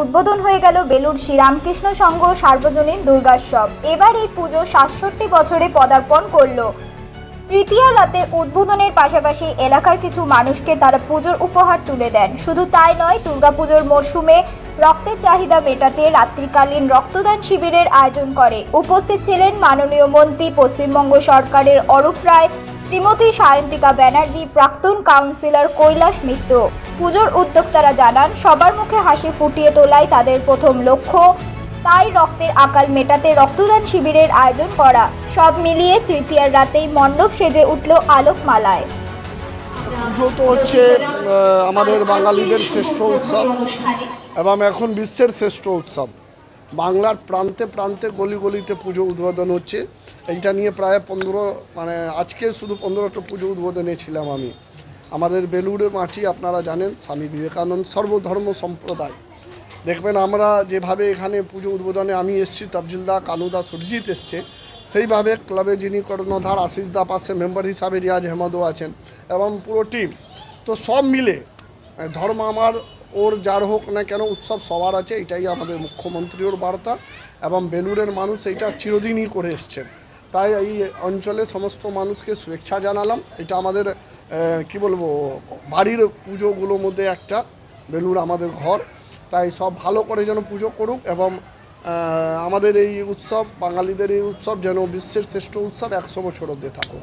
উদ্বোধন হয়ে গেল বেলুর শ্রীরামকৃষ্ণ সংঘ সার্বজনীন দুর্গোৎসব এবার এই পুজো সাতষট্টি বছরে পদার্পণ করল। তৃতীয় রাতে উদ্বোধনের পাশাপাশি এলাকার কিছু মানুষকে তারা পুজোর উপহার তুলে দেন। শুধু তাই নয়, দুর্গাপুজোর মরশুমে রক্তের চাহিদা মেটাতে রাত্রিকালীন রক্তদান শিবিরের আয়োজন করে। উপস্থিত ছিলেন মাননীয় মন্ত্রী, পশ্চিমবঙ্গ সরকারের অরূপ রায় শ্রীমতী সায়ন্তিকা ব্যানার্জি, প্রাক্তন কাউন্সিলর কৈলাস মিত্র। পুজোর উদ্যোক্তারা জানান, সবার মুখে হাসি ফুটিয়ে তোলাই তাদের প্রথম লক্ষ্য। তাই রক্তের আকাল মেটাতে রক্তদান শিবিরের আয়োজন করা। সব মিলিয়ে তৃতীয়ার রাতেই মণ্ডপ সেজে উঠল আলোকমালায়। পুজো তো হচ্ছে আমাদের বাঙালিদের শ্রেষ্ঠ উৎসব এবং এখন বিশ্বের শ্রেষ্ঠ উৎসব। বাংলার প্রান্তে প্রান্তে গলি গলিতে পুজো উদ্বোধন হচ্ছে। এইটা নিয়ে প্রায় পনেরো মানে আজকে শুধু পনেরোটা পুজো উদ্বোধনে ছিলাম আমি। আমাদের বেলুড়ের মাটি আপনারা জানেন, স্বামী বিবেকানন্দ সর্বধর্ম সম্প্রদায়। দেখবেন আমরা যেভাবে এখানে পুজো উদ্বোধনে আমি এসেছি তফজিলদা কানুদা সুরজিৎ এসছে, সেইভাবে ক্লাবের যিনি কর্ণধার, আশিস দা পাশে মেম্বার হিসাবে রিয়াজ হেমদও আছেন এবং পুরো টিম। তো সব মিলে, ধর্ম আমার ওর যার হোক না কেন উৎসব সবার আছে, এটাই আমাদের মুখ্যমন্ত্রীর বার্তা এবং বেলুড়ের মানুষ এইটা চিরদিনই করে এসছেন। তাই এই অঞ্চলে সমস্ত মানুষকে শুভেচ্ছা জানালাম। এটা আমাদের কি বলব, বাড়ির পুজোগুলোর মধ্যে একটা, বেলুড় আমাদের ঘর। তাই সব ভালো করে যেন পুজো করুক এবং আমাদের এই উৎসব, বাঙালিদের এই উৎসব যেন বিশ্বের শ্রেষ্ঠ উৎসব একশো বছর অব্দি থাকুক।